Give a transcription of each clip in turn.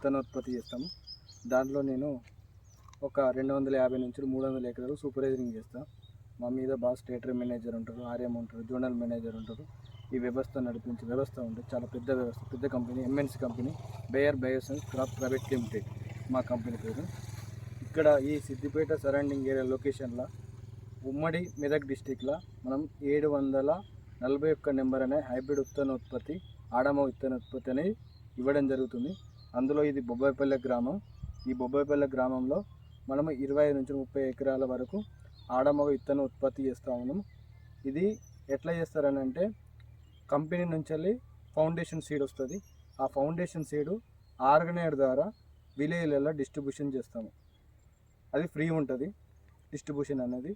విత్తనోత్పత్తి చేస్తాము. దాంట్లో నేను ఒక రెండు వందల యాభై నుంచి మూడు వందల ఎకరాలు సూపర్వైజింగ్ చేస్తాను మా మీద బాగా స్టేటర్ మేనేజర్ ఉంటారు ఆర్ఎం ఉంటారు జోనల్ మేనేజర్ ఉంటారు. ఈ వ్యవస్థ నడిపించే వ్యవస్థ ఉంటుంది చాలా పెద్ద వ్యవస్థ పెద్ద company MNC company Bayer bioscience crop private limited మా కంపెనీ పేరు. ఇక్కడ ఈ సిద్దిపేట సరౌండింగ్ ఏరియా లొకేషన్లో ఉమ్మడి మెదక్ డిస్టిక్లో మనం ఏడు వందల నలభై ఒక్క నెంబర్ అనే హైబ్రిడ్ ఉత్తనోత్పత్తి ఆడమ విత్తన అనేది ఇవ్వడం జరుగుతుంది. అందులో ఇది బొబ్బాయిపల్లె గ్రామం. ఈ బొబ్బాయిపల్లె గ్రామంలో మనము ఇరవై నుంచి ముప్పై ఎకరాల వరకు ఆడమగ ఇత్తనం ఉత్పత్తి చేస్తూ ఉన్నాము ఇది ఎట్లా చేస్తారనంటే కంపెనీ నుంచి వెళ్ళి ఫౌండేషన్ సీడ్ వస్తుంది. ఆ ఫౌండేషన్ సీడు ఆర్గనైడ్ ద్వారా విలేజ్లలో డిస్ట్రిబ్యూషన్ చేస్తాము. అది ఫ్రీ ఉంటుంది డిస్ట్రిబ్యూషన్ అనేది.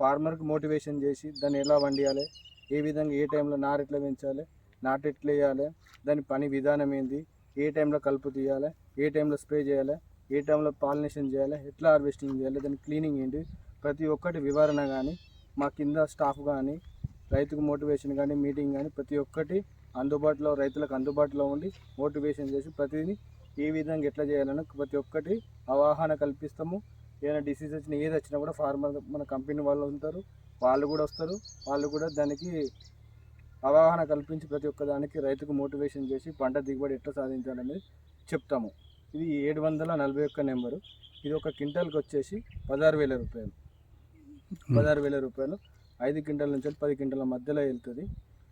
ఫార్మర్కి మోటివేషన్ చేసి దాన్ని ఎలా వండియాలి ఏ విధంగా ఏ టైంలో నారు ఎట్లా పెంచాలి నాటు ఎట్లా వేయాలి దాని పని విధానం ఏంది ఏ టైంలో కలుపు తీయాలి ఏ టైంలో స్ప్రే చేయాలి ఏ టైంలో పాలినేషన్ చేయాలి ఎట్లా హార్వెస్టింగ్ చేయాలి దాని క్లీనింగ్ ఏంటి ప్రతి ఒక్కటి వివరణ కానీ మా కింద స్టాఫ్ కానీ రైతుకు మోటివేషన్ కానీ మీటింగ్ కానీ ప్రతి ఒక్కటి అందుబాటులో రైతులకు అందుబాటులో ఉండి మోటివేషన్ చేసి ప్రతిదీ ఏ విధంగా ఎట్లా చేయాలని ప్రతి ఒక్కటి అవగాహన కల్పిస్తాము. ఏదైనా డిసీజ్ వచ్చినా ఏది వచ్చినా కూడా ఫార్మర్ మన కంపెనీ వాళ్ళు ఉంటారు వాళ్ళు కూడా వస్తారు వాళ్ళు కూడా దానికి అవగాహన కల్పించి ప్రతి ఒక్క దానికి రైతుకు మోటివేషన్ చేసి పంట దిగుబడి ఎట్లా సాధించాలనేది చెప్తాము. ఇది ఏడు వందల నలభై ఒక్క నెంబరు. ఇది ఒక క్వింటాల్కి వచ్చేసి పదహారు వేల రూపాయలు. పదహారు వేల రూపాయలు. ఐదు క్వింటాల నుంచి పది క్వింటాల మధ్యలో వెళ్తుంది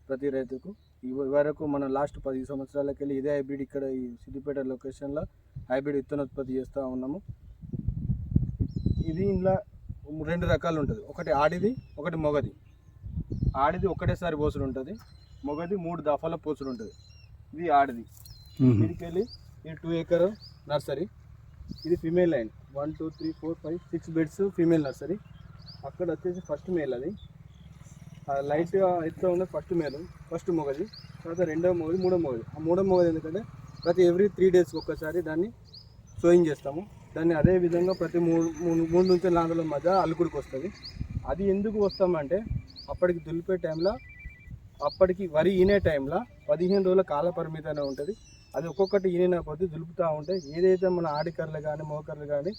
ప్రతి రైతుకు. వరకు మనం లాస్ట్ పది సంవత్సరాలకి వెళ్ళి ఇదే హైబ్రిడ్ ఇక్కడ ఈ సిద్దిపేట లొకేషన్లో హైబ్రిడ్ విత్తనోత్పత్తి చేస్తూ ఉన్నాము. ఇది ఇందులో రెండు రకాలు ఉంటుంది. ఒకటి ఆడిది ఒకటి మొగది. ఆడిది ఒకటేసారి పోసుడు ఉంటుంది. మొగది మూడు దఫాల పోసుడు ఉంటుంది. ఇది ఆడిది. దీనికి వెళ్ళి ఇది టూ ఎకర్ నర్సరీ. ఇది female line one two three four five six beds female nursery. అక్కడ వచ్చేసి ఫస్ట్ మేల్ అది. లైట్గా ఎత్తుగా ఉన్నది ఫస్ట్ మేల్ ఫస్ట్ మొగది. తర్వాత రెండో మొగది మూడో మొగది. ఆ మూడో మొగది ఎందుకంటే ప్రతి ఎవ్రీ త్రీ డేస్కి ఒక్కసారి దాన్ని సోయింగ్ చేస్తాము. దాన్ని అదే విధంగా ప్రతి మూడు మూడు మూడు నుంచి నాలుగు మధ్య అలుకుడికి వస్తుంది. అది ఎందుకు వస్తామంటే అప్పటికి దులిపే టైంలో అప్పటికి వరి ఈనే టైంలో పదిహేను రోజుల కాల పరిమితి అనే ఉంటుంది. అది ఒక్కొక్కటి ఈనిన కొద్దీ దులుపుతూ ఉంటే ఏదైతే మన ఆడికర్లు కానీ మోకర్లు కానీ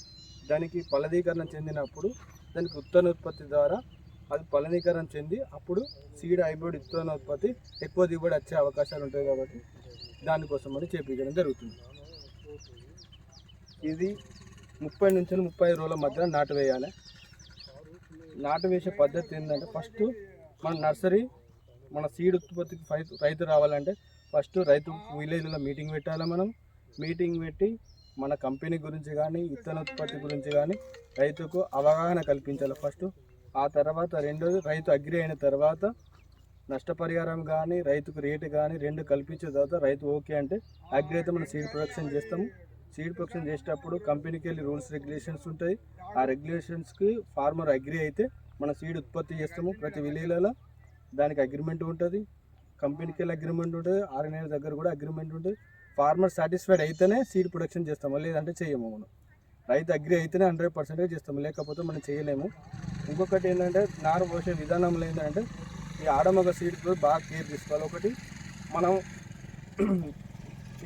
దానికి ఫలదీకరణ చెందినప్పుడు దానికి ఉత్పత్తి ద్వారా అది ఫలదీకరణ చెంది అప్పుడు సీడ్ హైబ్రిడ్ ఉత్పత్తి ఎక్కువ దిగుబడి వచ్చే అవకాశాలు ఉంటాయి కాబట్టి దానికోసం అని చేపించడం జరుగుతుంది. ఇది ముప్పై నుంచి ముప్పై రోజుల మధ్య నాటు వేయాలి. నాటు వేసే పద్ధతి ఏంటంటే ఫస్ట్ మన నర్సరీ మన సీడ్ ఉత్పత్తికి రైతు రావాలంటే ఫస్ట్ రైతు విలేజ్లో మీటింగ్ పెట్టాలి మనం? మీటింగ్ పెట్టి మన కంపెనీ గురించి కానీ విత్తనోత్పత్తి గురించి కానీ రైతుకు అవగాహన కల్పించాలి ఫస్ట్. ఆ తర్వాత రెండోది రైతు అగ్రి అయిన తర్వాత నష్టపరిహారం కానీ రైతుకు రేటు కానీ రెండు కల్పించిన తర్వాత రైతు ఓకే అంటే అగ్రి అయితే మనం సీడ్ ప్రొడక్షన్ చేస్తాము. సీడ్ ప్రొడక్షన్ చేసేటప్పుడు కంపెనీకి వెళ్ళి రూల్స్ రెగ్యులేషన్స్ ఉంటాయి. ఆ రెగ్యులేషన్స్కి ఫార్మర్ అగ్రి అయితే మన సీడ్ ఉత్పత్తి చేస్తాము. ప్రతి విలేజ్లలో దానికి అగ్రిమెంట్ ఉంటుంది. కంపెనీకి వెళ్ళి అగ్రిమెంట్ ఉంటుంది. ఆర్గనైజర్ దగ్గర కూడా అగ్రిమెంట్ ఉంటుంది. ఫార్మర్ సాటిస్ఫైడ్ అయితేనే సీడ్ ప్రొడక్షన్ చేస్తాము. లేదంటే చేయము మనం. రైతు అగ్రి అయితేనే హండ్రెడ్ పర్సెంటేజ్ చేస్తాము. లేకపోతే మనం చేయలేము. ఇంకొకటి ఏంటంటే నారు పోసే విధానంలో ఏంటంటే ఈ ఆడమగ సీడ్ బాగా కేర్ తీసుకోవాలి. ఒకటి మనం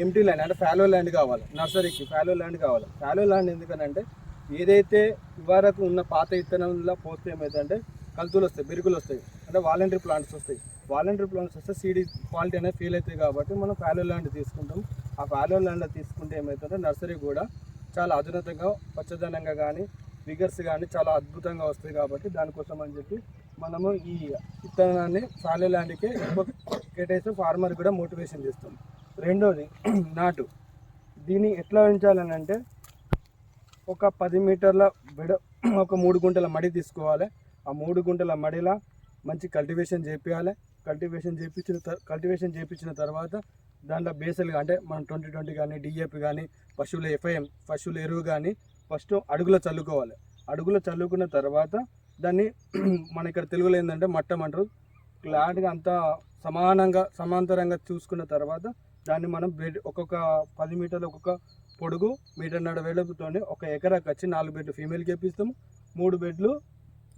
ఎంటీ ల్యాండ్ అంటే ఫాలో ల్యాండ్ కావాలి నర్సరీకి ఫాలో ల్యాండ్ కావాలి. ఫాలో ల్యాండ్ ఎందుకనంటే ఏదైతే ఇవరకు ఉన్న పాత విత్తనంలో పోస్తే ఏమైందంటే కలుతులు వస్తాయి బిరుగులు వస్తాయి. అంటే వాలంటరీ ప్లాంట్స్ వస్తాయి. వాలంటరీ ప్లాంట్స్ వస్తే సీడీ క్వాలిటీ అనేది ఫీల్ అవుతాయి కాబట్టి మనం ఫాలో ల్యాండ్ తీసుకుంటాం. ఆ ఫాలో ల్యాండ్ తీసుకుంటే ఏమవుతుందంటే నర్సరీ కూడా చాలా అధునతంగా పచ్చదనంగా కానీ ఫిగర్స్ కానీ చాలా అద్భుతంగా వస్తాయి కాబట్టి దానికోసం అని చెప్పి మనము ఈ విత్తనాన్ని ఫాలో ల్యాండ్కి ఎక్కువ కేటాయిస్తే ఫార్మర్ కూడా మోటివేషన్ చేస్తాం. రెండోది నాటు. దీన్ని ఎట్లా పెంచాలని అంటే ఒక పది మీటర్ల బెడ ఒక మూడు గుంటల మడి తీసుకోవాలి. ఆ మూడు గుంటల మడిలా మంచి కల్టివేషన్ చేపించాలి కల్టివేషన్ చేపించిన కల్టివేషన్ చేపించిన తర్వాత దాంట్లో బేసల్గా అంటే మనం ట్వంటీ ట్వంటీ కానీ డిఏపి కానీ పశువుల ఎఫ్ఐఎం పశువుల ఎరువు కానీ ఫస్ట్ అడుగులో చల్లుకోవాలి. అడుగులో చల్లుకున్న తర్వాత దాన్ని మన ఇక్కడ తెలుగులో ఏంటంటే మట్టం అంటారు. ఫ్లాట్గా అంతా సమానంగా సమాంతరంగా చూసుకున్న తర్వాత దాన్ని మనం బెడ్ ఒక్కొక్క పది మీటర్లు ఒక్కొక్క పొడుగు మీటర్న్నర వెడల్పుతోనే ఒక ఎకరాకి వచ్చి నాలుగు బెడ్లు ఫీమేల్కి వేపిస్తాము మూడు బెడ్లు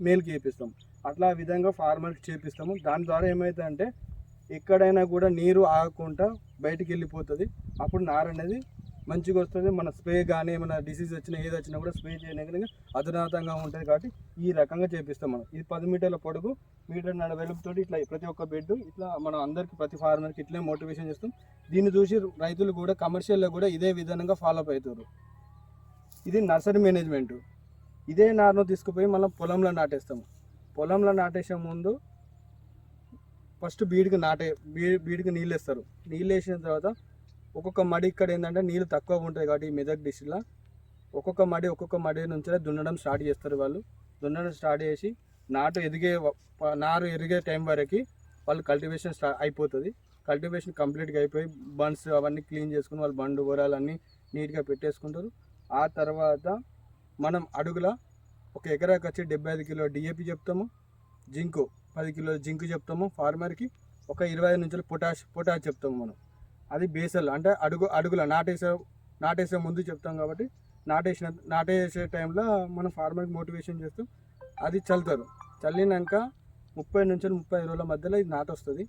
మేల్కి వేపిస్తాం. అట్లా విధంగా ఫార్మర్కి చేపిస్తాము. దాని ద్వారా ఏమవుతుందంటే ఎక్కడైనా కూడా నీరు ఆగకుండా బయటికి వెళ్ళిపోతుంది. అప్పుడు నార అనేది మంచిగా వస్తుంది. మన స్ప్రే కానీ ఏమైనా డిసీజ్ వచ్చినా ఏది వచ్చినా కూడా స్ప్రే చేయడానికి అధునాతంగా ఉంటుంది కాబట్టి ఈ రకంగా చేపిస్తాం మనం. ఇది పది మీటర్ల పొడుగు మీటర్ నడ వెలుపుతోటి ఇట్లా ప్రతి ఒక్క బెడ్ ఇట్లా మనం అందరికి ప్రతి ఫార్మర్కి ఇట్లే మోటివేషన్ చేస్తాం. దీన్ని చూసి రైతులు కూడా కమర్షియల్లో కూడా ఇదే విధానంగా ఫాలో అప్ అవుతారు. ఇది నర్సరీ మేనేజ్మెంట్ ఇదే నారును తీసుకుపోయి మనం పొలంలో నాటేస్తాము పొలంలో నాటేసే ముందు ఫస్ట్ బీడికి నాటే బీ బీడికి నీళ్ళు వేస్తారు. నీళ్ళు వేసిన తర్వాత ఒక్కొక్క మడి ఇక్కడ ఏంటంటే నీళ్ళు తక్కువ ఉంటాయి కాబట్టి మెదక్ డిస్ట్రిక్ట్లో. ఒక్కొక్క మడి ఒక్కొక్క మడి నుంచి దున్నడం స్టార్ట్ చేస్తారు వాళ్ళు. దున్నడం స్టార్ట్ చేసి నాటు ఎదిగే నారు ఎరిగే టైం వరకు వాళ్ళు కల్టివేషన్ స్టార్ట్ అయిపోతుంది. కల్టివేషన్ కంప్లీట్గా అయిపోయి బండ్స్ అవన్నీ క్లీన్ చేసుకుని వాళ్ళు బండు బొరాలు అన్నీ నీట్గా పెట్టేసుకుంటారు. ఆ తర్వాత మనం అడుగుల ఒక ఎకరాకి వచ్చి డెబ్బై ఐదు కిలో డిఏపి చెప్తాము జింకు పది కిలోల జింకు చెప్తాము ఫార్మర్కి ఒక ఇరవై ఐదు నుంచి పొటాష్ పొటాష్ చెప్తాము మనం. అది బేసల్. అంటే అడుగు అడుగుల నాటేసే నాటేసే ముందు చెప్తాం కాబట్టి నాటేసిన నాటేసే టైంలో మనం ఫార్మర్కి మోటివేషన్ చేస్తూ అది చల్లుతారు. చల్లినాక ముప్పై నుంచి ముప్పై రోజుల మధ్యలో ఇది నాటొస్తుంది.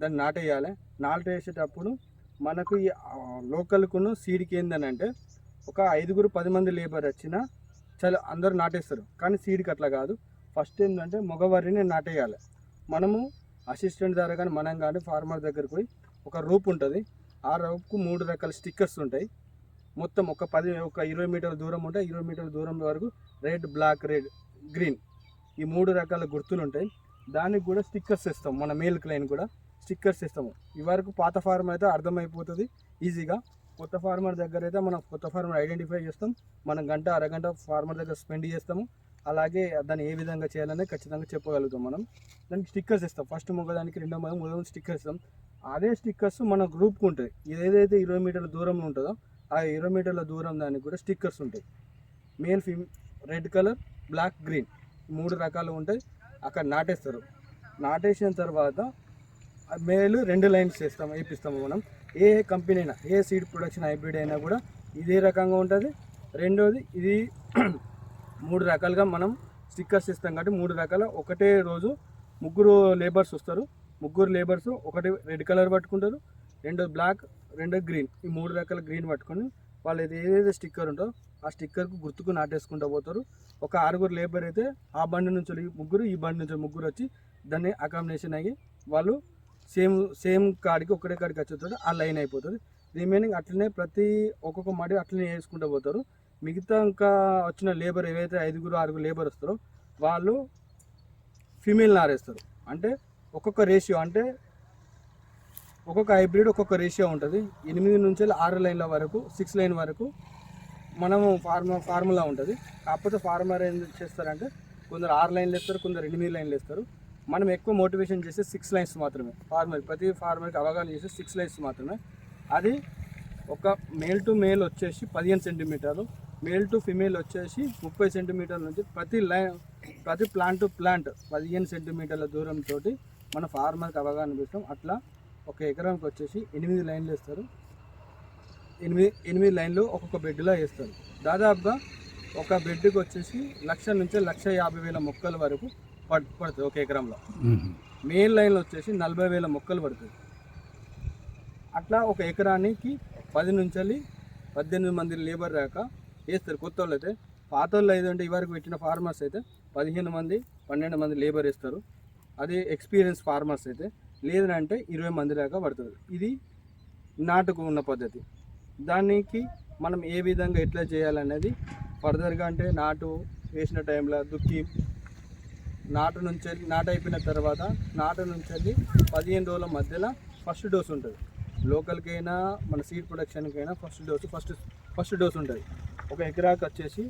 దాన్ని నాటేయాలి. నాటేసేటప్పుడు మనకు ఈ లోకల్కును సీడ్కి ఏందని అంటే ఒక ఐదుగురు పది మంది లేబర్ వచ్చినా చాలా అందరూ నాటేస్తారు. కానీ సీడ్కి అట్లా కాదు. ఫస్ట్ ఏంటంటే మగవారిని నాటేయాలి. మనము అసిస్టెంట్ ద్వారా కానీ మనం కానీ ఫార్మర్ దగ్గరికి పోయి ఒక రూప్ ఉంటుంది. ఆ రూప్కు మూడు రకాల స్టిక్కర్స్ ఉంటాయి. మొత్తం ఒక పది ఒక ఇరవై మీటర్ల దూరం ఉంటే ఇరవై మీటర్ల దూరం వరకు రెడ్ బ్లాక్ రెడ్ గ్రీన్ ఈ మూడు రకాల గుర్తులు ఉంటాయి. దానికి కూడా స్టిక్కర్స్ ఇస్తాం మన మేల్ క్లైన్ కూడా స్టిక్కర్స్ ఇస్తాము ఈ వరకు పాత ఫార్మర్ అయితే అర్థమైపోతుంది. ఈజీగా కొత్త ఫార్మర్ దగ్గర అయితే మనం కొత్త ఫార్మర్ ఐడెంటిఫై చేస్తాం. మనం గంట అరగంట ఫార్మర్ దగ్గర స్పెండ్ చేస్తాము. అలాగే దాన్ని ఏ విధంగా చేయాలనే ఖచ్చితంగా చెప్పగలుగుతాం మనం. దానికి స్టిక్కర్స్ ఇస్తాం ఫస్ట్ మొగదానికి రెండో మొగ మొదలు స్టిక్కర్స్ ఇస్తాం అదే స్టిక్కర్స్ మన గ్రూప్కి ఉంటాయి. ఏదైతే ఇరవై మీటర్ల దూరంలో ఉంటుందో ఆ ఇరవై మీటర్ల దూరం దానికి కూడా స్టిక్కర్స్ ఉంటాయి. మేల్ ఫిమ్ రెడ్ కలర్ బ్లాక్ గ్రీన్ మూడు రకాలు ఉంటాయి. అక్కడ నాటేస్తారు. నాటేసిన తర్వాత మేలు రెండు లైన్స్ చేస్తాము వేపిస్తాము మనం. ఏ కంపెనీ అయినా ఏ సీడ్ ప్రొడక్షన్ హైబ్రిడ్ అయినా కూడా ఇదే రకంగా ఉంటుంది. రెండోది ఇది మూడు రకాలుగా మనం స్టిక్కర్స్ ఇస్తాం కాబట్టి మూడు రకాల ఒకటే రోజు ముగ్గురు లేబర్స్ వస్తారు. ముగ్గురు లేబర్స్ ఒకటి రెడ్ కలర్ పట్టుకుంటారు రెండు బ్లాక్ రెండు గ్రీన్. ఈ మూడు రకాల గ్రీన్ పట్టుకొని వాళ్ళు ఏదైతే స్టిక్కర్ ఉందో ఆ స్టిక్కర్కు గుర్తుకు నాటేసుకుంటూ పోతారు. ఒక ఆరుగురు లేబర్ అయితే ఆ బండి నుంచి ముగ్గురు ఈ బండి నుంచి ముగ్గురు వచ్చి దాన్ని అకామిడేషన్ అయ్యి వాళ్ళు సేమ్ సేమ్ కాడికి ఒకటే కాడికి వచ్చేస్తాడు ఆ లైన్ అయిపోతుంది. రిమైనింగ్ అట్లనే ప్రతి ఒక్కొక్క మడి అట్లనే వేసుకుంటూ పోతారు. మిగతా ఇంకా వచ్చిన లేబర్ ఏవైతే ఐదుగురు ఆరుగురు లేబర్ వస్తారో వాళ్ళు ఫీమేల్ నారేస్తారు. అంటే ఒక్కొక్క రేషియో అంటే ఒక్కొక్క హైబ్రిడ్ ఒక్కొక్క రేషియో ఉంటుంది. ఎనిమిది నుంచి ఆరు లైన్ల వరకు సిక్స్ లైన్ వరకు మనము ఫార్మ ఫార్ములా ఉంటుంది. కాకపోతే ఫార్మర్ ఏం చేస్తారంటే కొందరు ఆరు లైన్లు వేస్తారు కొందరు ఎనిమిది లైన్లు వేస్తారు. మనం ఎక్కువ మోటివేషన్ చేసే సిక్స్ లైన్స్ మాత్రమే. ఫార్మర్ ప్రతి ఫార్మర్కి అవగాహన చేసే సిక్స్ లైన్స్ మాత్రమే. అది ఒక మేల్ టు మేల్ వచ్చేసి పదిహేను సెంటీమీటర్లు మేల్ టు ఫిమేల్ వచ్చేసి ముప్పై సెంటీమీటర్ల నుంచి ప్రతి లైన్ ప్రతి ప్లాంట్ టు ప్లాంట్ పదిహేను సెంటీమీటర్ల దూరంతో మన ఫార్మర్కి అవగాహన ఇస్తాం అట్లా ఒక ఎకరానికి వచ్చేసి ఎనిమిది లైన్లు వేస్తారు. ఎనిమిది ఎనిమిది లైన్లు ఒక్కొక్క బెడ్లో వేస్తారు. దాదాపుగా ఒక బెడ్కి వచ్చేసి లక్ష నుంచి లక్ష యాభై వేల మొక్కల వరకు పడ్ పడుతుంది ఒక ఎకరంలో. మెయిన్ లైన్లో వచ్చేసి నలభై వేల మొక్కలు పడుతుంది. అట్లా ఒక ఎకరానికి పది నుంచి పద్దెనిమిది మంది లేబర్ దాకా వేస్తారు. కొత్త వాళ్ళు అయితే పాత వాళ్ళు ఏదంటే ఇవరకు పెట్టిన ఫార్మర్స్ అయితే పదిహేను మంది పన్నెండు మంది లేబర్ వేస్తారు. అదే ఎక్స్పీరియన్స్ ఫార్మర్స్ అయితే లేదంటే ఇరవై మంది దాకా పడుతుంది. ఇది నాటుకు ఉన్న పద్ధతి. దానికి మనం ఏ విధంగా ఎట్లా చేయాలనేది ఫర్దర్గా అంటే నాటు వేసిన టైంలో దుక్కి నాటు నుంచి నాటు అయిపోయిన తర్వాత నాటు నుంచి వెళ్ళి పదిహేను రోజుల మధ్యలో ఫస్ట్ డోస్ ఉంటుంది. లోకల్కైనా మన seed ప్రొడక్షన్కైనా first dose first first dose ఉంటుంది. ఒక ఎకరాకు వచ్చేసి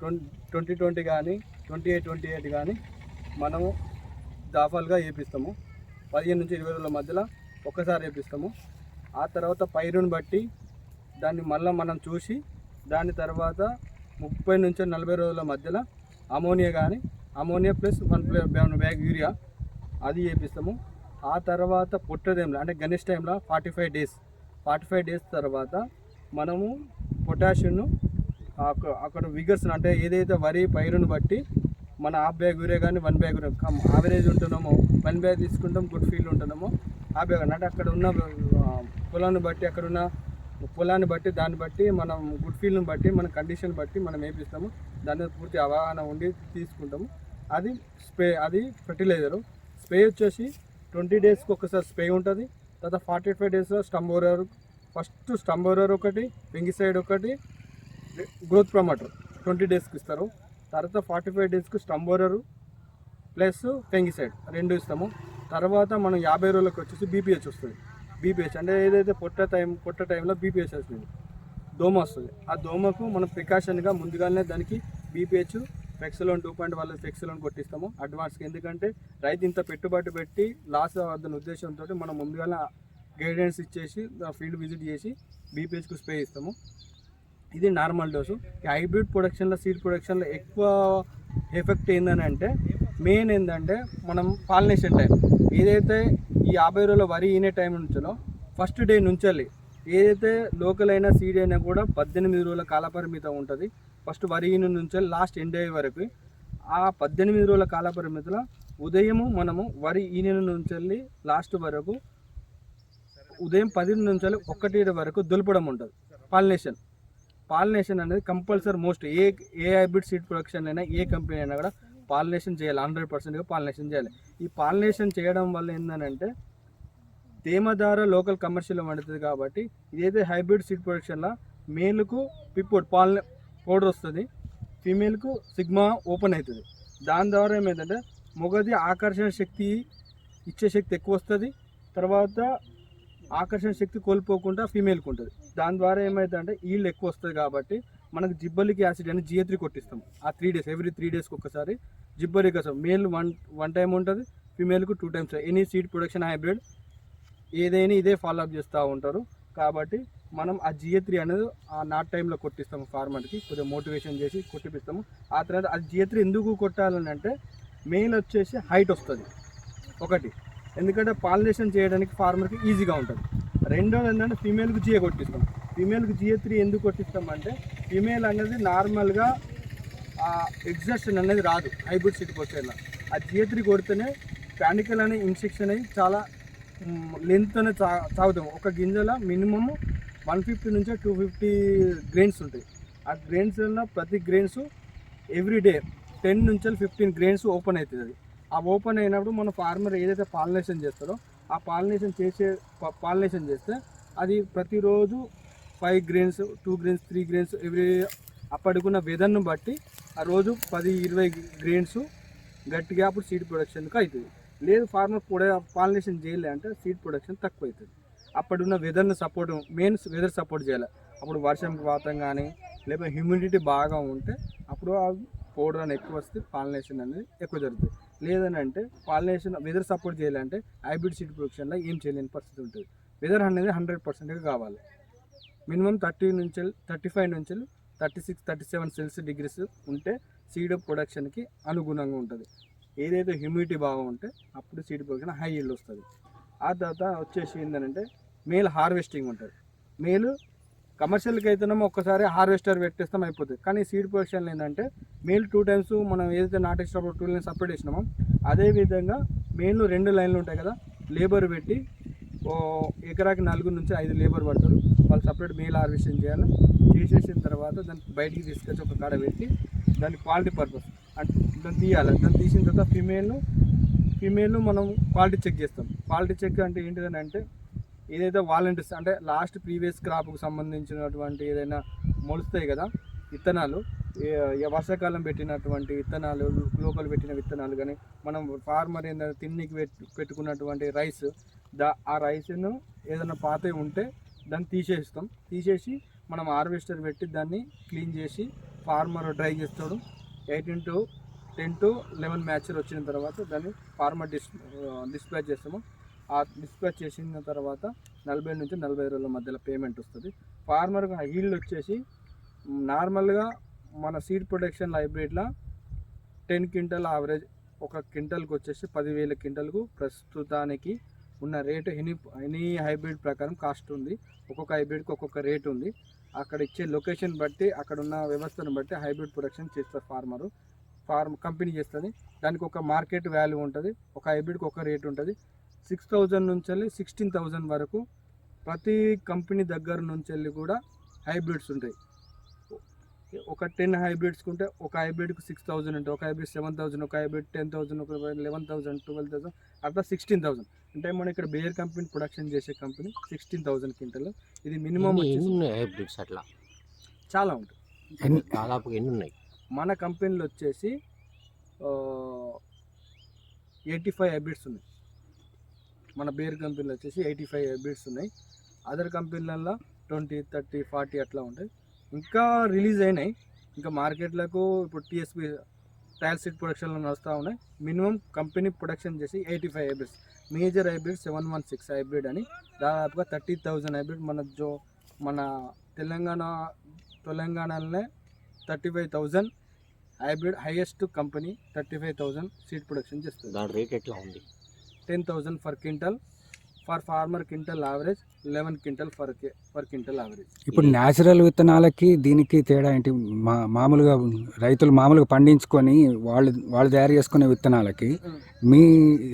ట్వంటీ ట్వంటీ ట్వంటీ కానీ ట్వంటీ ఎయిట్ ట్వంటీ ఎయిట్ కానీ మనము దాఫాలుగా వేపిస్తాము పదిహేను నుంచి ఇరవై రోజుల మధ్యలో ఒక్కసారి వేపిస్తాము ఆ తర్వాత పైరుని బట్టి దాన్ని మళ్ళీ మనం చూసి దాని తర్వాత ముప్పై నుంచి నలభై రోజుల మధ్యలో అమోనియా కానీ ammonia plus one one bag urea అది వేపిస్తాము ఆ తర్వాత పుట్టదేంలో అంటే గణేష్ టైంలో forty five days forty five days తర్వాత మనము పొటాషియంను అక్కడ అక్కడ విగర్స్ అంటే ఏదైతే వరి పైరును బట్టి మన హాఫ్ బ్యాగ్ ఊరే కానీ వన్ బ్యాగ్ యావరేజ్ ఉంటున్నాము. వన్ బ్యాగ్ తీసుకుంటాం గుడ్ ఫీల్డ్ ఉంటున్నాము. ఆ బ్యాగ్ అంటే అక్కడ ఉన్న పొలాన్ని బట్టి అక్కడ ఉన్న పొలాన్ని బట్టి దాన్ని బట్టి మనం గుడ్ ఫీల్డ్ని బట్టి మన కండిషన్ బట్టి మనం వేపిస్తాము. దాని మీద పూర్తి అవగాహన ఉండి తీసుకుంటాము. అది స్ప్రే అది ఫెర్టిలైజరు స్ప్రే వచ్చేసి ట్వంటీ డేస్కి ఒకసారి స్ప్రే ఉంటుంది. తర్వాత forty five days stem borer first stem borer ఒకటి పెంగిసైడ్ ఒకటి గ్రోత్ ప్రమోటర్ ట్వంటీ డేస్కి ఇస్తారు. తర్వాత ఫార్టీ ఫైవ్ డేస్కి స్టంబోరరు ప్లస్ ఫెంగిసైడ్ రెండు ఇస్తాము. తర్వాత మనం యాభై రోజులకు వచ్చేసి బీపీహెచ్ వస్తుంది. బీపీహెచ్ అంటే ఏదైతే పొట్ట టైం పొట్ట టైంలో బీపీహెచ్ వస్తుంది. దోమ వస్తుంది. ఆ దోమకు మనం ప్రికాషన్గా ముందుగానే దానికి బీపీహెచ్ ఫెక్సలోన్ టూ పాయింట్ వాళ్ళ ఫెక్సలోన్ కొట్టిస్తాము. అడ్వాన్స్కి ఎందుకంటే రైతు ఇంత పెట్టుబడి పెట్టి లాస్ అవ్వద్దన్న ఉద్దేశంతో మనం ముందుగానే గైడెన్స్ ఇచ్చేసి ఫీల్డ్ విజిట్ చేసి బీపీహెచ్కు స్ప్రే ఇస్తాము. ఇది నార్మల్ డోసు. ఈ హైబ్రిడ్ ప్రొడక్షన్లో సీడ్ ప్రొడక్షన్లో ఎక్కువ ఎఫెక్ట్ ఏందని అంటే మెయిన్ ఏంటంటే మనం పాలినేషన్ టైం. ఏదైతే ఈ యాభై రోజుల వరి ఈనే టైం నుంచో ఫస్ట్ డే నుంచాలి ఏదైతే లోకల్ అయినా సీడ్ అయినా కూడా పద్దెనిమిది రోజుల కాలపరిమితం ఉంటుంది. ఫస్ట్ వరి ఈన నుంచి లాస్ట్ ఎండ్ అయ్యే వరకు. ఆ పద్దెనిమిది రోజుల కాలపరిమితిలో ఉదయము మనము వరి ఈన నుంచి లాస్ట్ వరకు ఉదయం పది నుంచి ఒకటి వరకు దులపడం ఉంటుంది. పాలినేషన్. పాలినేషన్ అనేది కంపల్సరీ మోస్ట్ ఏ ఏ హైబ్రిడ్ సీడ్ ప్రొడక్షన్ అయినా ఏ కంపెనీ అయినా కూడా పాలినేషన్ చేయాలి హండ్రెడ్ పర్సెంట్గా పాలినేషన్ చేయాలి. ఈ పాలినేషన్ చేయడం వల్ల ఏంటంటే తేమ ద్వారా లోకల్ కమర్షియల్ వండుతుంది కాబట్టి ఇదైతే హైబ్రిడ్ సీడ్ ప్రొడక్షన్లో మేలుకు పిప్పోడ్ పాల్ పౌడర్ వస్తుంది ఫీమేల్కు సిగ్మా ఓపెన్ అవుతుంది. దాని ద్వారా ఏమైందంటే మొగది ఆకర్షణ శక్తి ఇచ్చే శక్తి ఎక్కువ వస్తుంది తర్వాత ఆకర్షణ శక్తి కోల్పోకుండా ఫీమేల్కి ఉంటుంది. దాని ద్వారా ఏమవుతుందంటే ఈల్డ్ ఎక్కువ వస్తుంది కాబట్టి మనకు జిబ్బలిక్ యాసిడ్ అని జిఏ త్రీ కొట్టిస్తాం. ఆ త్రీ డేస్ ఎవ్రీ త్రీ డేస్కి ఒకసారి gibberellic acid male one one time ఉంటుంది ఫీమేల్కు two times. Any seed production hybrid ఏదైనా ఇదే ఫాలో అప్ చేస్తూ ఉంటారు. కాబట్టి మనం ఆ జిఏ త్రీ అనేది ఆ నాట్ టైంలో కొట్టిస్తాము ఫార్మర్కి కొద్దిగా మోటివేషన్ చేసి కొట్టిపిస్తాము. ఆ తర్వాత ఆ జిఏ త్రీ ఎందుకు కొట్టాలని అంటే మెయిన్ వచ్చేసి హైట్ వస్తుంది. ఒకటి. ఎందుకంటే పాలినేషన్ చేయడానికి ఫార్మర్కి ఈజీగా ఉంటుంది. రెండోది ఏంటంటే ఫీమేల్కి జిఏ కొట్టిస్తాం. ఫీమేల్కి జిఏ త్రీ ఎందుకు కొట్టిస్తాం అంటే ఫీమేల్ అనేది నార్మల్గా ఆ ఎగ్జాషన్ అనేది రాదు. హైబ్రిడ్ సిటీ వచ్చేలా ఆ జిఏ త్రీ కొడితేనే ప్యానికల్ అనే ఇన్ఫెక్షన్ అయ్యి చాలా లెంత్తోనే చా తాగుతాం ఒక గింజల మినిమమ్ వన్ ఫిఫ్టీ నుంచి టూ ఫిఫ్టీ గ్రెయిన్స్ ఉంటాయి. ఆ గ్రెయిన్స్లో ప్రతి గ్రెయిన్స్ ఎవ్రీ డే టెన్ నుంచి ఫిఫ్టీన్ గ్రెయిన్స్ ఓపెన్ అవుతుంది. అది. ఆ ఓపెన్ అయినప్పుడు మన ఫార్మర్ ఏదైతే పాలినేషన్ చేస్తారో ఆ పాలినేషన్ చేసే పాలినేషన్ చేస్తే అది ప్రతిరోజు five grains two grains three grains every అప్పటికున్న వెదర్ను బట్టి ఆ రోజు పది ఇరవై గ్రెయిన్స్ గట్టిగా అప్పుడు సీడ్ ప్రొడక్షన్కి అవుతుంది లేదు ఫార్మర్ కూడా పాలినేషన్ చేయలే అంటే సీడ్ ప్రొడక్షన్ తక్కువ అవుతుంది అప్పుడున్న వెదర్ని సపోర్ట్ మెయిన్ వెదర్ సపోర్ట్ చేయాలి. అప్పుడు వర్షం వాతం కానీ లేకపోతే హ్యూమిడిటీ బాగా ఉంటే అప్పుడు ఆ పౌడర్ అని ఎక్కువ వస్తే పాలినేషన్ అనేది ఎక్కువ జరుగుతుంది. లేదని అంటే పాలినేషన్ వెదర్ సపోర్ట్ చేయాలంటే హైబ్రిడ్ సీడ్ ప్రొడక్షన్లో ఏం చేయలేని పరిస్థితి ఉంటుంది. వెదర్ అనేది హండ్రెడ్ పర్సెంట్గా కావాలి. మినిమం థర్టీ నుంచి థర్టీ ఫైవ్ నుంచి thirty six thirty seven Celsius degrees ఉంటే సీడ్ ప్రొడక్షన్కి అనుగుణంగా ఉంటుంది. ఏదైతే హ్యూమిడిటీ బాగా ఉంటే అప్పుడు సీడ్ ప్రొడక్షన్ హై ఇల్లు వస్తుంది. ఆ తర్వాత వచ్చేసి ఏంటంటే మేల్ హార్వెస్టింగ్ ఉంటుంది. మేలు కమర్షియల్కి అయితేనేమో ఒక్కసారి హార్వెస్టర్ పెట్టేస్తాం అయిపోతుంది. కానీ సీడ్ ప్రొడక్షన్ ఏంటంటే మెయిన్ టూ టైమ్స్ మనం ఏదైతే నాటేసినప్పుడు టూ లైన్స్ సపరేట్ చేసినామో అదే విధంగా రెండు లైన్లు ఉంటాయి కదా లేబర్ పెట్టి ఓ ఎకరాకి నలుగురు నుంచి ఐదు లేబర్ పడతారు. వాళ్ళు సపరేట్ మేల్ హార్వెస్టింగ్ చేయాలి. చేసేసిన తర్వాత దాన్ని బయటికి తీసుకొచ్చి ఒక కాడ పెట్టి దాని క్వాలిటీ పర్పస్ అంటే దాన్ని తీయాలి. దాన్ని తీసిన తర్వాత ఫిమేల్ ఫిమేల్ మనం క్వాలిటీ చెక్ చేస్తాం. క్వాలిటీ చెక్ అంటే ఏంటిదని అంటే ఏదైతే వాలంటీర్స్ అంటే లాస్ట్ ప్రీవియస్ క్రాప్కు సంబంధించినటువంటి ఏదైనా మొలుస్తాయి కదా విత్తనాలు వర్షాకాలం పెట్టినటువంటి విత్తనాలు లోకల్ పెట్టిన విత్తనాలు కానీ మనం ఫార్మర్ ఏదైనా తిన్నికి పెట్టుకున్నటువంటి రైస్ దా ఆ రైస్ను ఏదైనా పాత ఉంటే దాన్ని తీసేస్తాం. తీసేసి మనం హార్వెస్టర్ పెట్టి దాన్ని క్లీన్ చేసి ఫార్మర్ డ్రై చేస్తాడు. Eighteen to ten to eleven మ్యాచ్లు వచ్చిన తర్వాత దాన్ని ఫార్మర్ డిస్ డిస్ప్లే చేస్తాము. ఆ డిస్ప్లే చేసిన తర్వాత నలభై నుంచి నలభై రోజుల మధ్యలో పేమెంట్ వస్తుంది. ఫార్మర్కి హీల్డ్ వచ్చేసి నార్మల్గా మన సీడ్ ప్రొడక్షన్ హైబ్రిడ్లో టెన్ క్వింటల్ యావరేజ్ ఒక క్వింటల్కి వచ్చేసి పదివేల క్వింటల్కు ప్రస్తుతానికి ఉన్న రేటు ఎనీ ఎనీ హైబ్రిడ్ ప్రకారం కాస్ట్ ఉంది. ఒక్కొక్క హైబ్రిడ్కి ఒక్కొక్క రేట్ ఉంది. అక్కడ ఇచ్చే లొకేషన్ బట్టి అక్కడ ఉన్న వ్యవస్థను బట్టి హైబ్రిడ్ ప్రొడక్షన్ చేస్తారు ఫార్మరు ఫార్మ్ కంపెనీ చేస్తుంది. దానికి ఒక మార్కెట్ వాల్యూ ఉంటుంది. ఒక హైబ్రిడ్కి ఒక రేట్ ఉంటుంది. సిక్స్ థౌజండ్ నుంచి వెళ్ళి సిక్స్టీన్ థౌజండ్ వరకు ప్రతి కంపెనీ దగ్గర నుంచి వెళ్ళి కూడా హైబ్రిడ్స్ ఉంటాయి. ఒక టెన్ హైబ్రిడ్స్ ఉంటే ఒక హైబ్రిడ్కి సిక్స్ థౌజండ్ ఉంటుంది ఒక హైబ్రిడ్ సెవెన్ థౌసండ్ ఒక హైబ్రిడ్ టెన్ థౌసండ్ ఒక లెవెన్ థౌసండ్ ట్వెల్వ్ థౌసండ్ అట్లా సిక్స్టీన్ థౌసండ్ అంటే మనం ఇక్కడ బేర్ కంపెనీ ప్రొడక్షన్ చేసే కంపెనీ సిక్స్టీన్ థౌసండ్ క్వింటల్. ఇది మినిమం హైబ్రిడ్స్ అట్లా? చాలా ఉంటుంది ఎన్ని- దాదాపుగా ఎన్ని ఉన్నాయి? మన కంపెనీలో వచ్చేసి ఎయిటీ ఫైవ్ హైబ్రిడ్స్ ఉన్నాయి. మన బేర్ కంపెనీలు వచ్చేసి ఎయిటీ ఫైవ్ హైబ్రిడ్స్ ఉన్నాయి. అదర్ కంపెనీలలో ట్వంటీ థర్టీ ఫార్టీ అట్లా ఉంటాయి. ఇంకా రిలీజ్ అయినాయి. ఇంకా మార్కెట్లకు ఇప్పుడు టీఎస్పీ టైల్ సీట్ ప్రొడక్షన్లో నడుస్తూ ఉన్నాయి. మినిమం కంపెనీ ప్రొడక్షన్ చేసి eighty five hybrids. Major hybrid seven one six hybrid అని. దాదాపుగా థర్టీ థౌజండ్ హైబ్రిడ్ మన జో మన తెలంగాణ తెలంగాణలోనే thirty five thousand hybrid highest company thirty five thousand seed production చేస్తుంది. దాని రేట్ ఎట్లా ఉంది? Ten thousand for quintal for farmer quintal average eleven quintal for for quintal average ఇప్పుడు న్యాచురల్ విత్తనాలకి దీనికి తేడా ఏంటి? మా మామూలుగా రైతులు మామూలుగా పండించుకొని వాళ్ళు వాళ్ళు తయారు చేసుకునే విత్తనాలకి మీ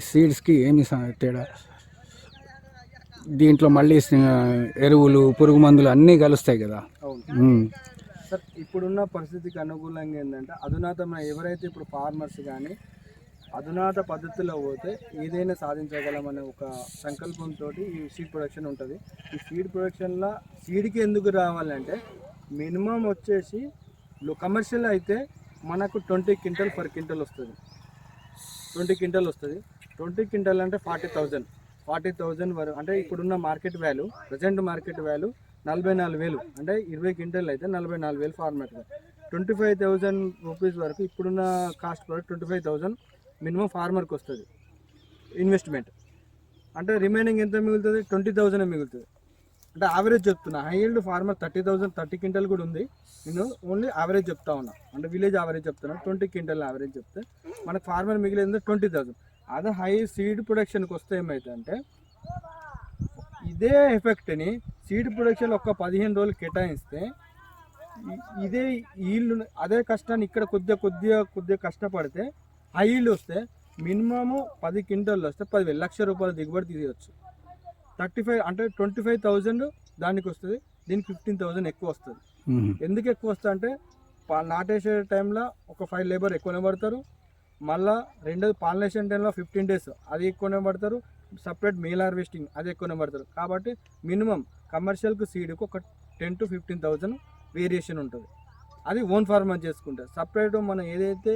సీడ్స్కి ఏమి తేడా? దీంట్లో మళ్ళీ ఎరువులు పురుగు మందులు అన్నీ కలుస్తాయి కదా. ఉమ్. సార్ ఇప్పుడున్న పరిస్థితికి అనుకూలంగా ఏంటంటే అధునాతమైన ఎవరైతే ఇప్పుడు ఫార్మర్స్ కానీ అధునాత పద్ధతిలో పోతే ఏదైనా సాధించగలమనే ఒక సంకల్పంతో ఈ సీడ్ ప్రొడక్షన్ ఉంటుంది. ఈ సీడ్ ప్రొడక్షన్లో సీడ్కి ఎందుకు రావాలంటే మినిమం వచ్చేసి కమర్షియల్ అయితే మనకు ట్వంటీ క్వింటల్ పర్ క్వింటల్ వస్తుంది. ట్వంటీ క్వింటల్ వస్తుంది. ట్వంటీ క్వింటల్ అంటే ఫార్టీ థౌజండ్. ఫార్టీ థౌజండ్ వరకు అంటే ఇప్పుడున్న market value present market value నలభై నాలుగు వేలు. అంటే ఇరవై క్వింటల్ అయితే నలభై నాలుగు వేలు ఫార్మాట్గా. ట్వంటీ ఫైవ్ థౌజండ్ రూపీస్ వరకు ఇప్పుడున్న కాస్ట్ వరకు ట్వంటీ ఫైవ్ థౌజండ్ మినిమం ఫార్మర్కి వస్తుంది. ఇన్వెస్ట్మెంట్. అంటే రిమైనింగ్ ఎంత మిగులుతుంది? ట్వంటీ థౌజండ్ మిగులుతుంది. అంటే యావరేజ్ చెప్తున్నా high farmer thirty thousand thirty quintal కూడా ఉంది. నేను ఓన్లీ యావరేజ్ చెప్తా ఉన్నా. అంటే విలేజ్ యావరేజ్ చెప్తున్నా. ట్వంటీ క్వింటల్ యావరేజ్ చెప్తే మనకు ఫార్మర్ మిగిలింది ట్వంటీ థౌసండ్. అదే హై సీడ్ ప్రొడక్షన్కి వస్తే ఏమవుతుందంటే ఇదే ఎఫెక్ట్ని సీడ్ ప్రొడక్షన్ ఒక పదిహేను రోజులు కేటాయిస్తే ఇదే ఈల్డ్ అదే కష్టాన్ని ఇక్కడ కొద్దిగా కొద్దిగా కొద్దిగా కష్టపడితే హై ఈల్డ్ వస్తే మినిమము పది క్వింటల్ వస్తే పదివేలు లక్ష రూపాయల దిగుబడి తీయవచ్చు థర్టీ ఫైవ్ అంటే ట్వంటీ ఫైవ్ థౌజండ్ దానికి వస్తుంది దీనికి ఫిఫ్టీన్ థౌజండ్ ఎక్కువ వస్తుంది. ఎందుకు ఎక్కువ వస్తుంది అంటే పా- నాటేసే టైంలో ఒక ఫైవ్ లేబర్ ఎక్కువనే పడతారు మళ్ళా రెండోది పాలినేషన్ టైంలో ఫిఫ్టీన్ డేస్ అది ఎక్కువనే పడతారు సపరేట్ మెయిల్ హార్వెస్టింగ్ అది ఎక్కువనే పడతారు కాబట్టి మినిమం కమర్షియల్కి సీడ్కి ఒక ten to fifteen thousand variation ఉంటుంది. అది ఓన్ ఫార్మర్ చేసుకుంటారు సపరేట్ మనం ఏదైతే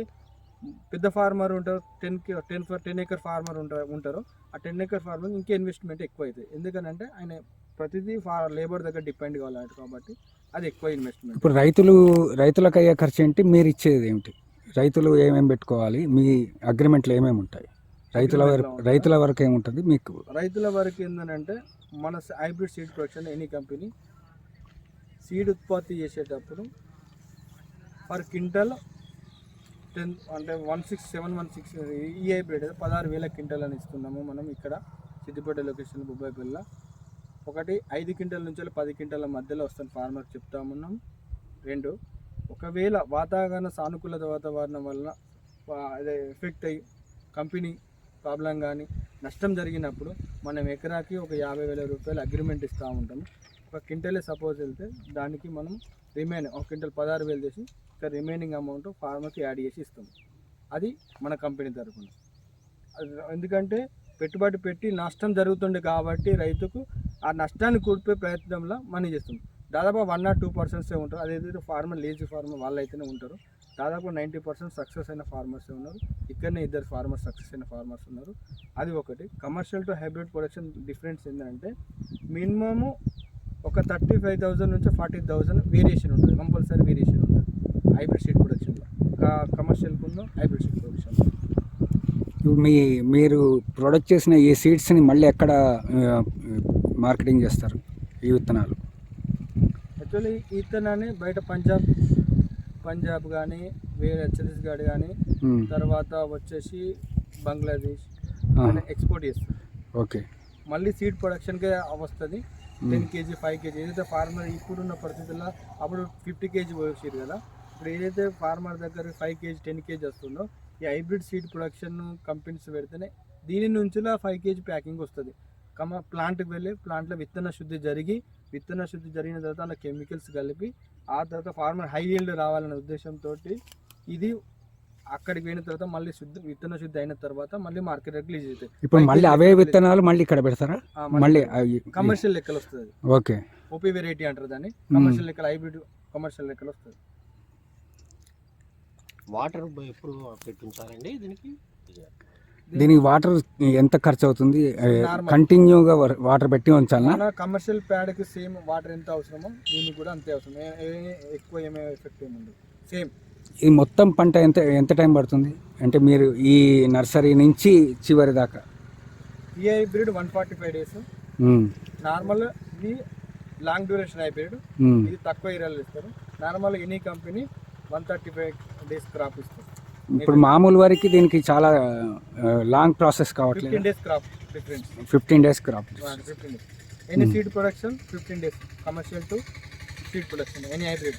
పెద్ద ఫార్మర్ ఉంటారో ten ten ten acre farmer ఉంటారు ఉంటారో. ఆ టెన్ ఏకర్ ఫార్మర్ ఇంకా ఇన్వెస్ట్మెంట్ ఎక్కువ అవుతుంది ఎందుకనంటే ఆయన ప్రతిదీ ఫా లేబర్ దగ్గర డిపెండ్ కావాలి కాబట్టి అది ఎక్కువ ఇన్వెస్ట్మెంట్ ఇప్పుడు రైతులు రైతులకు అయ్యే ఖర్చు ఏంటి? మీరు ఇచ్చేది ఏమిటి రైతులు ఏమేమి పెట్టుకోవాలి? మీ అగ్రిమెంట్లు ఏమేమి ఉంటాయి? రైతుల వరకు రైతుల వరకు ఏముంటుంది? మీకు రైతుల వరకు ఏంటంటే మన hybrid seed production any company seed ఉత్పత్తి చేసేటప్పుడు పర్ క్వింటల్ టెన్ అంటే one six seven one six ఈ హైబ్రిడ్ పదహారు వేల క్వింటల్ అని ఇస్తున్నాము మనం ఇక్కడ సిద్దిపేట లొకేషన్ బొబ్బాయిపల్లిలో ఒకటి ఐదు క్వింటల్ నుంచి పది క్వింటల మధ్యలో వస్తుంది ఫార్మర్కి చెప్తామన్నాం రెండు ఒకవేళ వాతావరణ సానుకూలత వాతావరణం వలన అదే ఎఫెక్ట్ అయ్యి కంపెనీ ప్రాబ్లం కానీ నష్టం జరిగినప్పుడు మనం ఎకరాకి ఒక యాభై వేల రూపాయలు అగ్రిమెంట్ ఇస్తూ ఉంటాము ఒక క్వింటలే సపోజ్ వెళ్తే దానికి మనం రిమైన్ ఒక క్వింటల్ పదహారు వేలు చేసి ఇక రిమైనింగ్ అమౌంట్ ఫార్మర్కి యాడ్ చేసి ఇస్తాం. అది మన కంపెనీ తరఫున ఎందుకంటే పెట్టుబడి పెట్టి నష్టం జరుగుతుంది కాబట్టి రైతుకు ఆ నష్టాన్ని కూర్పే ప్రయత్నంలో మనీ చేస్తుంది దాదాపు వన్ ఆర్ టూ పర్సెంట్సే ఉంటారు. అదేదైతే ఫార్మర్ లేజీ ఫార్మర్ వాళ్ళు అయితేనే ఉంటారు. దాదాపు నైంటీ పర్సెంట్ సక్సెస్ అయిన ఫార్మర్సే ఉన్నారు. ఇక్కడనే ఇద్దరు ఫార్మర్స్ సక్సెస్ అయిన ఫార్మర్స్ ఉన్నారు. అది ఒకటి. Commercial to hybrid production difference ఏంటంటే మినిమము ఒక థర్టీ ఫైవ్ థౌజండ్ నుంచి ఫార్టీ థౌజండ్ వేరియేషన్ ఉంటుంది. కంపల్సరీ వేరియేషన్ ఉంటుంది. హైబ్రిడ్ సీడ్ ప్రొడక్షన్లో కమర్షియల్కున్న హైబ్రిడ్ సీడ్ ప్రొడక్షన్లో ఇప్పుడు మీ మీరు ప్రొడక్ట్ చేసిన ఈ సీడ్స్ని మళ్ళీ ఎక్కడ మార్కెటింగ్ చేస్తారు? ఈ విత్తనాలు? యాక్చువల్లీ ఈ విత్తనాన్ని బయట పంజాబ్ పంజాబ్ కానీ వేరే ఛత్తీస్గఢ్ కానీ. తర్వాత వచ్చేసి బంగ్లాదేశ్ ఎక్స్పోర్ట్ చేస్తారు. ఓకే. మళ్ళీ సీడ్ ప్రొడక్షన్కే వస్తుంది. టెన్ కేజీ ఫైవ్ కేజీ ఏదైతే ఫార్మర్ ఇప్పుడున్న పరిస్థితుల్లో అప్పుడు ఫిఫ్టీ కేజీ పోసారు కదా. ఇప్పుడు ఏదైతే ఫార్మర్ దగ్గర ఫైవ్ కేజీ టెన్ కేజీ వస్తుందో ఈ హైబ్రిడ్ సీడ్ ప్రొడక్షన్ కంపెనీస్ పెడితేనే దీని నుంచి ఫైవ్ కేజీ ప్యాకింగ్ వస్తుంది. కమ ప్లాంట్కి వెళ్ళి ప్లాంట్లో విత్తన శుద్ధి జరిగి విత్తన శుద్ధి జరిగిన తర్వాత అందులో కెమికల్స్ కలిపి ఆ తర్వాత ఫార్మర్ హై ఈల్డ్ రావాలనే ఉద్దేశంతో ఇది అక్కడికి పోయిన తర్వాత మళ్ళీ శుద్ధి విత్తన శుద్ధి అయిన తర్వాత మళ్ళీ మార్కెట్ రిలీజ్ అవుతాయి. ఇప్పుడు మళ్ళీ అవే విత్తనాలు మళ్ళీ ఇక్కడ పెడతారా? మళ్ళీ కమర్షియల్ లెక్కలు వస్తుంది ఓకే. ఓపీ వెరైటీ అంటారు దాన్ని. కమర్షియల్ లెక్కలు హైబ్రిడ్ కమర్షియల్ లెక్కలు వస్తుంది. వాటర్ ఎప్పుడు పెట్టించాలండి దీనికి? దీనికి వాటర్ ఎంత ఖర్చు అవుతుంది. కంటిన్యూగా వాటర్ పెట్టి ఉంచాలనా? మన కమర్షియల్ ప్యాడ్కి సేమ్ వాటర్ ఎంత అవసరమో దీనికి కూడా అంతే అవసరం. ఎక్కువ ఏమే ఎఫెక్ట్ ఏమి ఉండదు సేమ్ ఈ మొత్తం పంట ఎంత ఎంత టైం పడుతుంది? అంటే మీరు ఈ నర్సరీ నుంచి చివరి దాకా? ఈ hybrid one forty five days. Normal ఇది లాంగ్ డ్యూరేషన్ హైబ్రిడ్. ఇది తక్కువ ఏరియాలో ఇస్తారు. Normal any company one thirty five days crop ఇస్తారు. ఇప్పుడు మామూలు వరకు దీనికి చాలా లాంగ్ ప్రాసెస్ కావట్లేదు. Fifteen days crop difference. Fifteen days crop fifteen days. Any seed production fifteen days. Commercial to seed production any hybrid.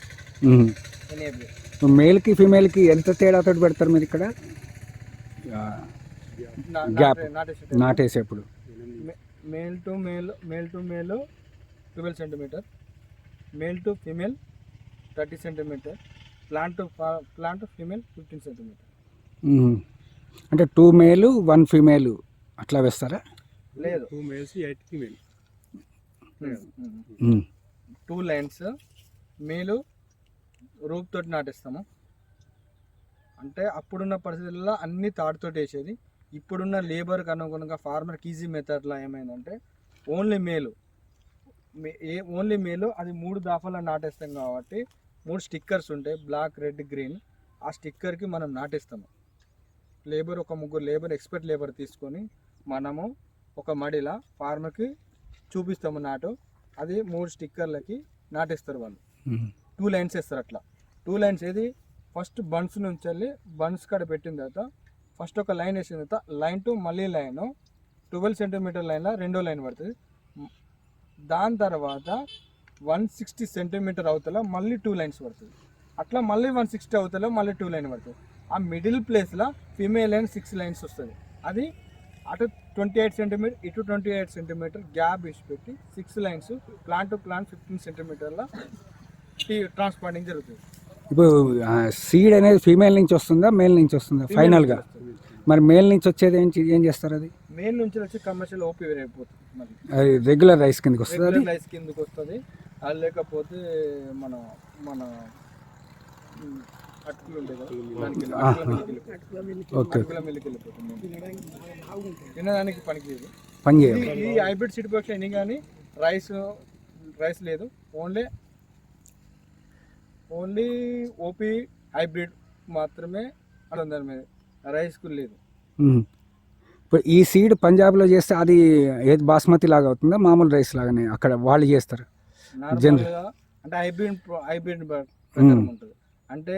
మేల్కి ఫీమేల్కి ఎంత తేడాతో పెడతారు మీరు ఇక్కడ? Gap. నాటేసేప్పుడు. Male to male male to male twelve centimetre. Male to female thirty centimetre. Plant to plant female fifteen centimetre. అంటే two male one female అట్లా వేస్తారా? లేదు. Two males eight female. Two lines male రూప్ తోటి నాటేస్తాము. అంటే అప్పుడున్న పరిస్థితుల్లో అన్ని తాడుతోటి వేసేది. ఇప్పుడున్న లేబర్కి అనుగుణంగా ఫార్మర్కి ఈజీ మెథడ్లో ఏమైందంటే ఓన్లీ మేలు. ఏ ఓన్లీ మేలు అది మూడు దాఫాల నాటేస్తాం కాబట్టి మూడు స్టిక్కర్స్ ఉంటాయి బ్లాక్ రెడ్ గ్రీన్. ఆ స్టిక్కర్కి మనం నాటేస్తాము. లేబర్ ఒక ముగ్గురు లేబర్ ఎక్స్పర్ట్ లేబర్ తీసుకొని మనము ఒక మడిలా ఫార్మర్కి చూపిస్తాము నాటు. అది మూడు స్టిక్కర్లకి నాటేస్తారు వాళ్ళు. టూ లైన్స్ వేస్తారు అట్లా. టూ లైన్స్ ఏది? ఫస్ట్ బన్స్ నుంచి వెళ్ళి బన్స్ కాడ పెట్టిన తర్వాత ఫస్ట్ ఒక లైన్ వేసిన తర్వాత లైన్ టు మళ్ళీ లైన్ ట్వెల్వ్ సెంటీమీటర్ లైన్లో రెండో లైన్ పడుతుంది. దాని తర్వాత వన్ సిక్స్టీ సెంటీమీటర్ అవతల మళ్ళీ టూ లైన్స్ పడుతుంది. అట్లా మళ్ళీ వన్ సిక్స్టీ అవతల మళ్ళీ టూ లైన్ పడుతుంది. ఆ మిడిల్ ప్లేస్లో ఫీమేల్ లైన్ సిక్స్ లైన్స్ వస్తుంది. అది అటు ట్వంటీ ఎయిట్ సెంటీమీటర్ ఇటు ట్వంటీ ఎయిట్ సెంటీమీటర్ గ్యాప్ ఇచ్చి పెట్టి six lines plant to plant fifteen సెంటీమీటర్ల ట్రాన్స్ప్లాంటింగ్ జరుగుతుంది. ఇప్పుడు సీడ్ అనేది ఫీమేల్ నుంచి వస్తుందా మేల్ నుంచి వస్తుందా? ఫైనల్గా మరి మేల్ నుంచి వచ్చేది ఏం చే- ఏం చేస్తారు అది? మెయిన్ నుంచి వచ్చి కమర్షియల్ ఓపీ అయిపోతుంది మరి. అది రెగ్యులర్ రైస్ కిందకి వస్తుంది అది? రెగ్యులర్ లైస్ కిందకి వస్తుంది. అది లేకపోతే మన మన. ఓకే. తినడానికి పనికి లేదు పని చేయాలి ఈ హైబ్రిడ్ సీడ్ ప్రొడక్షన్ ఎన్ని కానీ రైస్ రైస్ లేదు. ఓన్లీ ఓన్లీ ఓపీ హైబ్రిడ్ మాత్రమే అక్కడ ఉంది మీద రైస్కు లేదు. ఇప్పుడు ఈ సీడ్ పంజాబ్లో చేస్తే అది ఏది బాస్మతి లాగా అవుతుందా? మామూలు రైస్ లాగానే అక్కడ వాళ్ళు చేస్తారు. అంటే హైబ్రిడ్ హైబ్రిడ్ ఉంటుంది. అంటే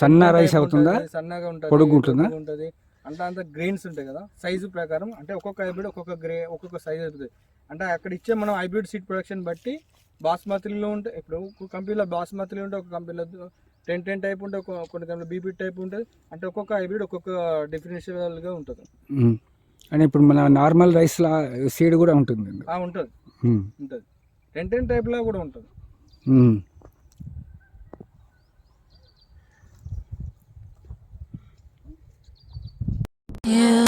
సన్న రైస్ అవుతుందా? ఉంటది, సన్నగా ఉంటుంది పొడుగు ఉంటుందా? ఉంటుంది అంటే అంత గ్రెయిన్స్ ఉంటాయి కదా సైజు ప్రకారం అంటే ఒక్కొక్క హైబ్రిడ్ ఒక్కొక్క గ్రే ఒక్కొక్క సైజ్ అవుతుంది అంటే అక్కడ ఇచ్చే మనం హైబ్రిడ్ సీడ్ ప్రొడక్షన్ బట్టి బాస్మతిలో ఉంటే ఇప్పుడు ఒక కంపెనీలో బాస్మతిలో ఉంటే ఒక కంపెనీలో టెన్ టెన్ టైప్ ఉంటే కొన్ని కంపెనీలో బీపీ టైప్ ఉంటుంది అంటే ఒక్కొక్క హైబ్రిడ్ ఒక్కొక్క డిఫరెన్షియల్గా ఉంటుంది. అని ఇప్పుడు మన నార్మల్ రైస్ లా సీడ్ కూడా ఉంటుంది. ఉంటుంది. ఉంటుంది. టెన్ టెన్ టైప్లో కూడా ఉంటుంది. Yeah.